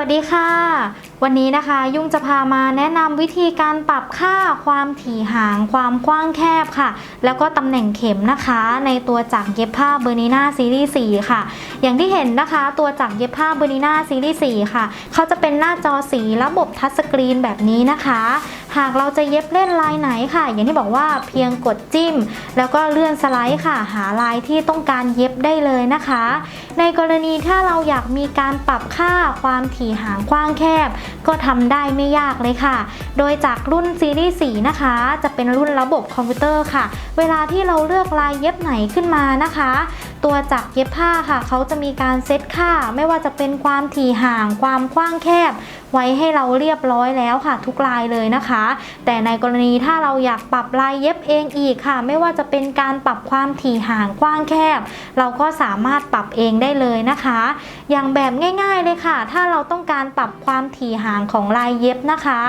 วัสดีค่ะ วันนี้นะคะยุ่งจะพามาแนะนำวิธีการปรับค่าความถี่ห่างความกว้างแคบค่ะ แล้วก็ตำแหน่งเข็มนะคะ ในตัวจักรเย็บผ้าเบอร์นีนาซีรีส์4ค่ะ อย่างที่เห็นนะคะ ตัวจักรเย็บผ้าเบอร์นีนาซีรีส์4ค่ะ เขาจะเป็นหน้าจอสีระบบทัชสกรีนแบบนี้นะคะ หากเราจะเย็บเล่นลายไหนค่ะ อย่างที่บอกว่าเพียงกดจิ้ม แล้วก็เลื่อนสไลด์ค่ะ หาลายที่ต้องการเย็บได้เลยนะคะ ในกรณีถ้าเราอยากมีการปรับค่าความถี่หางกว้างแคบ ก็ทำได้ไม่ยากเลยค่ะ โดยจากรุ่นซีรีส์4นะคะ จะเป็นรุ่นระบบคอมพิวเตอร์ค่ะ เวลาที่เราเลือกลายเย็บไหนขึ้นมานะคะตัวจักรเย็บผ้าค่ะ เขาจะมีการเซตค่า ไม่ว่าจะเป็นความถี่ห่าง ความกว้างแคบ ไว้ให้เราเรียบร้อยแล้วค่ะ ทุกลายเลยนะคะ แต่ในกรณีถ้าเราอยากปรับลายเย็บเองอีกค่ะ ไม่ว่าจะเป็นการปรับความถี่ห่างกว้างแคบ เราก็สามารถปรับเองได้เลยนะคะ อย่างแบบง่ายๆเลยค่ะ ถ้าเราต้องการปรับความถี่ห่างของลายเย็บนะคะ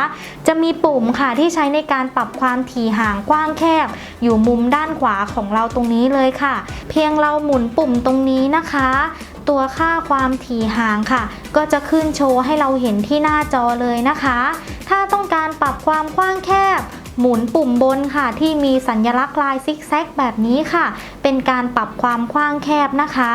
จะมีปุ่มค่ะที่ใช้ในการปรับความถี่ห่างกว้างแคบ อยู่มุมด้านขวาของเราตรงนี้เลยค่ะ เพียงเราหมุนปุ่มตรงนี้นะคะ ตัวค่าความถี่ห่างค่ะ ก็จะขึ้นโชว์ให้เราเห็นที่หน้าจอเลยนะคะ ถ้าต้องการปรับความกว้างแคบหมุนปุ่มบนค่ะ ที่มีสัญลักษณ์ลายซิกแซกแบบนี้ค่ะ เป็นการปรับความกว้างแคบนะคะ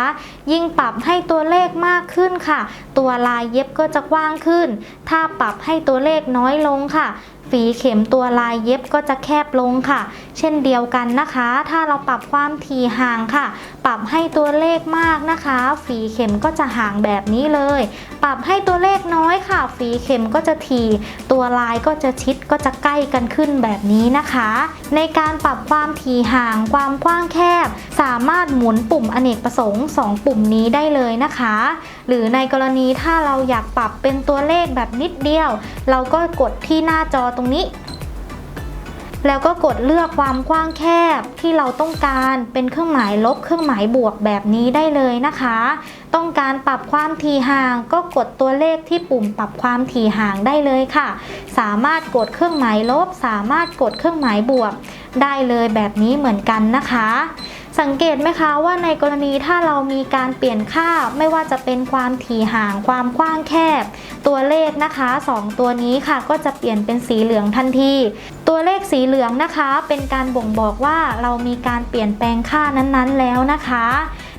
ยิ่งปรับให้ตัวเลขมากขึ้นค่ะ ตัวลายเย็บก็จะกว้างขึ้น ถ้าปรับให้ตัวเลขน้อยลงค่ะฝีเข็มตัวลายเย็บก็จะแคบลงค่ะ เช่นเดียวกันนะคะ ถ้าเราปรับความถี่ห่างค่ะ ปรับให้ตัวเลขมากนะคะ ฝีเข็มก็จะห่างแบบนี้เลย ปรับให้ตัวเลขน้อยค่ะ ฝีเข็มก็จะถี่ ตัวลายก็จะชิดก็จะใกล้กันขึ้นแบบนี้นะคะ ในการปรับความถี่ห่างความกว้างแคบ สามารถหมุนปุ่มอเนกประสงค์ 2 ปุ่มนี้ได้เลยนะคะ หรือในกรณีถ้าเราอยากปรับเป็นตัวเลขแบบนิดเดียว เราก็กดที่หน้าจอตรงนี้ แล้วก็กดเลือกความกว้างแคบที่เราต้องการเป็นเครื่องหมายลบเครื่องหมายบวกแบบนี้ได้เลยนะคะ ต้องการปรับความถี่ห่าง ก็กดตัวเลขที่ปุ่มปรับความถี่ห่างได้เลยค่ะ สามารถกดเครื่องหมายลบ สามารถกดเครื่องหมายบวกได้เลยแบบนี้เหมือนกันนะคะ สังเกตไหมคะว่าในกรณีถ้าเรามีการเปลี่ยนค่า ไม่ว่าจะเป็นความถี่ห่าง ความกว้างแคบ ตัวเลขนะคะ 2 ตัวนี้ค่ะก็จะเปลี่ยนเป็นสีเหลืองทันที ตัวเลขสีเหลืองนะคะ เป็นการบ่งบอกว่าเรามีการเปลี่ยนแปลงค่านั้นๆ แล้วนะคะ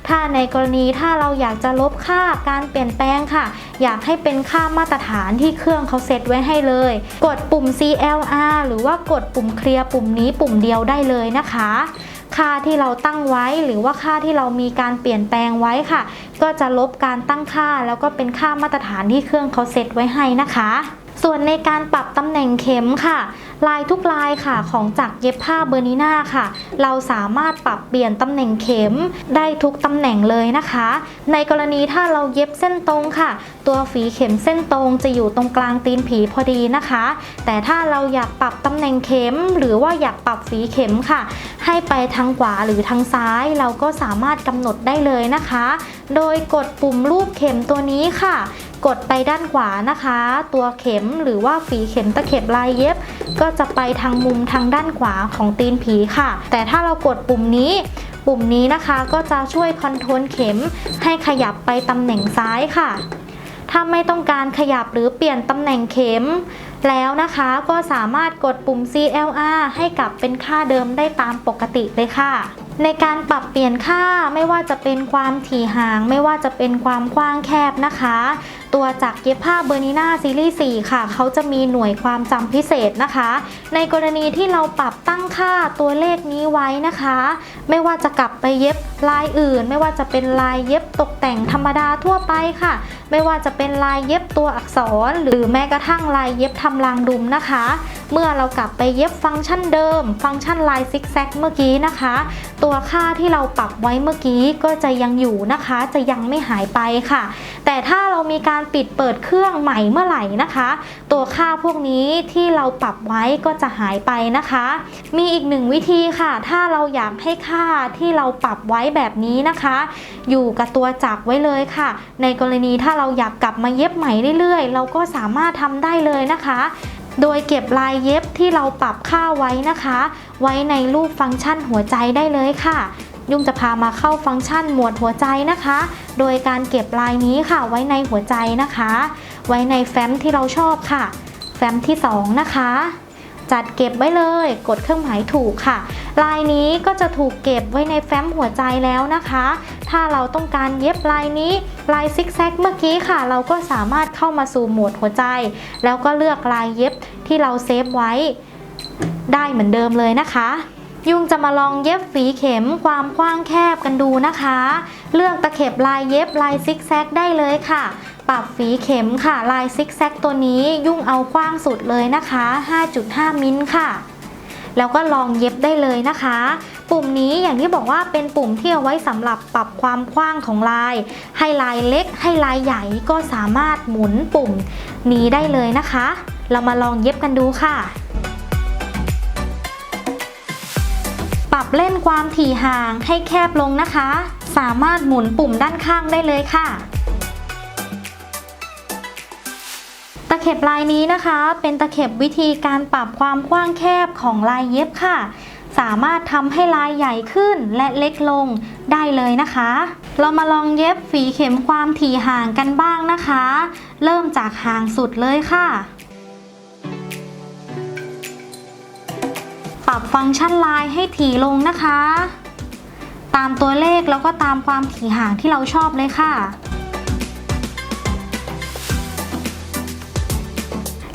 ถ้าในกรณีถ้าเราอยากจะลบค่าการเปลี่ยนแปลงค่ะ อยากให้เป็นค่ามาตรฐานที่เครื่องเขาเซตไว้ให้เลย กดปุ่ม CLR หรือว่ากดปุ่มเคลียร์ปุ่มนี้ปุ่มเดียวได้เลยนะคะ ค่าที่เราตั้งไว้ หรือว่าค่าที่เรามีการเปลี่ยนแปลงไว้ค่ะ ก็จะลบการตั้งค่า แล้วก็เป็นค่ามาตรฐานที่เครื่องเขาเซตไว้ให้นะคะส่วนในการปรับตำแหน่งเข็มค่ะ ลายทุกลายค่ะของจักรเย็บผ้าเบอร์นีนาค่ะ เราสามารถปรับเปลี่ยนตำแหน่งเข็มได้ทุกตำแหน่งเลยนะคะ ในกรณีถ้าเราเย็บเส้นตรงค่ะ ตัวฝีเข็มเส้นตรงจะอยู่ตรงกลางตีนผีพอดีนะคะ แต่ถ้าเราอยากปรับตำแหน่งเข็ม หรือว่าอยากปรับฝีเข็มค่ะ ให้ไปทางขวาหรือทางซ้ายเราก็สามารถกำหนดได้เลยนะคะ โดยกดปุ่มรูปเข็มตัวนี้ค่ะ กดไปด้านขวานะคะ ตัวเข็มหรือว่าฝีเข็มตะเข็บลายเย็บ ก็จะไปทางมุมทางด้านขวาของตีนผีค่ะ แต่ถ้าเรากดปุ่มนี้ปุ่มนี้นะคะก็จะช่วยคอนโทรลเข็มให้ขยับไปตำแหน่งซ้ายค่ะ ถ้าไม่ต้องการขยับหรือเปลี่ยนตำแหน่งเข็ม แล้วนะคะก็สามารถกดปุ่ม CLR ให้กลับเป็นค่าเดิมได้ตามปกติเลยค่ะ ในการปรับเปลี่ยนค่าไม่ว่าจะเป็นความถี่ห่าง ไม่ว่าจะเป็นความกว้างแคบนะคะ ตัวจักเย็บผ้าเบอร์นีนาซีรีส์4ค่ะ เขาจะมีหน่วยความจำพิเศษนะคะ ในกรณีที่เราปรับตั้งค่าตัวเลขนี้ไว้นะคะ ไม่ว่าจะกลับไปเย็บลายอื่น ไม่ว่าจะเป็นลายเย็บตกแต่งธรรมดาทั่วไปค่ะ ไม่ว่าจะเป็นลายเย็บตัวอักษร หรือแม้กระทั่งลายเย็บทำรางดุมนะคะ เมื่อเรากลับไปเย็บฟังก์ชันเดิม ฟังก์ชันลายซิกแซกเมื่อกี้นะคะ ตัวค่าที่เราปรับไว้เมื่อกี้ก็จะยังอยู่นะคะ จะยังไม่หายไปค่ะ แต่ถ้าเรามีการปิดเปิดเครื่องใหม่เมื่อไหร่นะคะ ตัวค่าพวกนี้ที่เราปรับไว้ก็จะหายไปนะคะ มีอีกหนึ่งวิธีค่ะ ถ้าเราอยากให้ค่าที่เราปรับไว้แบบนี้นะคะ อยู่กับตัวจักรไว้เลยค่ะ ในกรณีถ้าเราอยากกลับมาเย็บใหม่เรื่อยๆ เราก็สามารถทำได้เลยนะคะ โดยเก็บลายเย็บที่เราปรับค่าไว้นะคะ ไว้ในรูปฟังก์ชันหัวใจได้เลยค่ะ ยุ่งจะพามาเข้าฟังก์ชันหมวดหัวใจนะคะ โดยการเก็บลายนี้ค่ะ ไว้ในหัวใจนะคะ ไว้ในแฟ้มที่เราชอบค่ะ แฟ้มที่ 2 นะคะ จัดเก็บไว้เลย กดเครื่องหมายถูกค่ะ ลายนี้ก็จะถูกเก็บไว้ในแฟ้มหัวใจแล้วนะคะ ถ้าเราต้องการเย็บลายนี้ ลายซิกแซกเมื่อกี้ค่ะ เราก็สามารถเข้ามาสู่โหมดหัวใจ แล้วก็เลือกลายเย็บที่เราเซฟไว้ ได้เหมือนเดิมเลยนะคะ ยุงจะมาลองเย็บฝีเข็มความกว้างแคบกันดูนะคะ เลือกตะเข็บลายเย็บลายซิกแซกได้เลยค่ะ ปรับฝีเข็มค่ะลายซิกแซกตัวนี้ยุ่งเอากว้างสุดเลยนะคะ 5.5 มิลค่ะ แล้วก็ลองเย็บได้เลยนะคะ ปุ่มนี้อย่างที่บอกว่าเป็นปุ่มที่เอาไว้สำหรับปรับความกว้างของลาย ให้ลายเล็ก ให้ลายใหญ่ก็สามารถหมุนปุ่มนี้ได้เลยนะคะ เรามาลองเย็บกันดูค่ะ บเล่นความถี่ห่างให้แคบลงนะคะ สามารถหมุนปุ่มด้านข้างได้เลยค่ะ ตะเข็บลายนี้นะคะ เป็นตะเข็บวิธีการปรับความกว้างแคบของลายเย็บค่ะ สามารถทำให้ลายใหญ่ขึ้นและเล็กลงได้เลยนะคะ เรามาลองเย็บฝีเข็มความถี่ห่างกันบ้างนะคะ เริ่มจากห่างสุดเลยค่ะ รับฟังก์ชันไลายให้ถี่ลงนะคะ ตามตัวเลขแล้วก็ตามความถี่ห่างที่เราชอบเลยค่ะ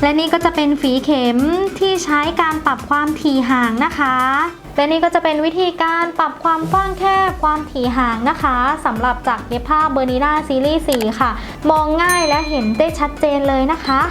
และนี่ก็จะเป็นฝีเข็มที่ใช้การปรับความถี่ห่างนะคะและนี่ก็จะเป็นวิธีการปรับความกว้างแคบความถี่ห่างนะคะสำหรับจากเย็บผ้าเบอร์นีนาซีรีส์4ค่ะ มองง่ายและเห็นได้ชัดเจนเลยนะคะ